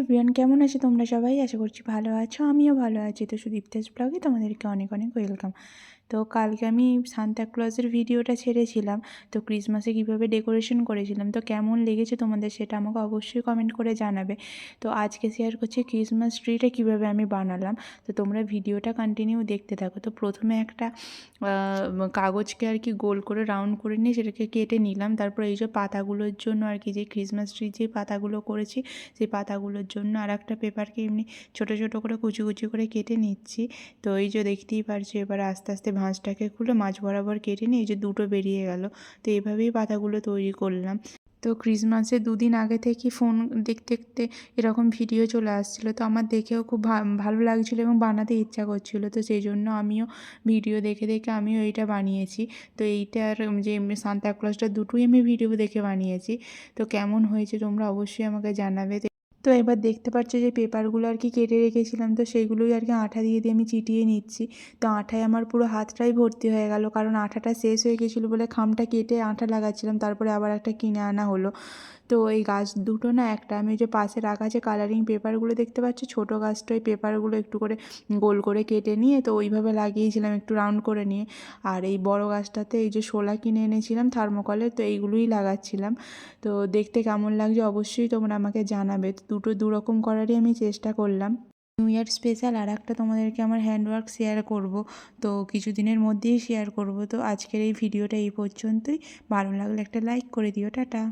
Everyone কেমন আছো তোমরা সবাই? আশা করছি ভালো আছো। আমিও ভালো আছি। তো সুদীপ্তাস ব্লগে তোমাদেরকে অনেক অনেক ওয়েলকাম তো কালকে আমি সান্তা ক্লজের ভিডিওটা ছেড়েছিলাম। তো ক্রিসমাসে কীভাবে ডেকোরেশন করেছিলাম, তো কেমন লেগেছে তোমাদের সেটা আমাকে অবশ্যই কমেন্ট করে জানাবে। তো আজকে শেয়ার করছি ক্রিসমাস ট্রিটা কীভাবে আমি বানালাম। তো তোমরা ভিডিওটা কন্টিনিউ দেখতে থাকো। তো প্রথমে একটা কাগজকে আর কি গোল করে রাউন্ড করে নিয়ে সেটাকে কেটে নিলাম। তারপর এই যে পাতাগুলোর জন্য আর কি যে ক্রিসমাস ট্রি যে পাতাগুলো করেছি, সেই পাতাগুলোর জন্য আর একটা পেপারকে এমনি ছোটো ছোটো করে কুচি কুচি করে কেটে নিচ্ছি। তো এই যে দেখতেই পারছ, এবার আস্তে আস্তে ভাঁজটাকে খুলে মাছ বরাবর কেটে নিয়ে এই যে দুটো বেরিয়ে গেল। তো এইভাবেই পাতাগুলো তৈরি করলাম। তো ক্রিসমাসের দুদিন আগে থেকে ফোন দেখতে দেখতে এরকম ভিডিও চলে আসছিল। তো আমার দেখেও খুব ভালো লাগছিল এবং বানাতে ইচ্ছা করছিল। তো সেই জন্য আমিও ভিডিও দেখে দেখে আমিও এইটা বানিয়েছি। তো এইটার যে সান্তা ক্লজটা দুটোই আমি ভিডিও দেখে বানিয়েছি। তো কেমন হয়েছে তোমরা অবশ্যই আমাকে জানাবে। তো এবার দেখতে পাচ্ছ যে পেপারগুলো আর কি কেটে রেখেছিলাম, তো সেইগুলোই আর কি আঠা দিয়ে দিয়ে আমি চিটিয়ে নিচ্ছি। তো আঠায় আমার পুরো হাতটাই ভর্তি হয়ে গেল, কারণ আঠাটা শেষ হয়ে গেছিল বলে খামটা কেটে আঠা লাগাচ্ছিলাম, তারপরে আবার একটা কিনে আনা হলো। তো এই গাছ দুটো না একটা, আমি ওই যে পাশে রাখা আছে কালারিং পেপারগুলো দেখতে পাচ্ছি, ছোটো গাছটা ওই পেপারগুলো একটু করে গোল করে কেটে নিয়ে তো ওইভাবে লাগিয়েছিলাম একটু রাউন্ড করে নিয়ে। আর এই বড় গাছটাতে এই যে শোলা কিনে এনেছিলাম থার্মোকলের তো এইগুলোই লাগাচ্ছিলাম। তো দেখতে কেমন লাগছে অবশ্যই তোমরা আমাকে জানাবে। দুটো দুরকম করারই আমি চেষ্টা করলাম। নিউ ইয়ার স্পেশাল আর একটা তোমাদেরকে আমার হ্যান্ডওয়ার্ক শেয়ার করব। তো কিছু দিনের মধ্যেই শেয়ার করব। তো আজকের এই ভিডিওটা এই পর্যন্তই। ভালো লাগলে একটা লাইক করে দিও। টাটা।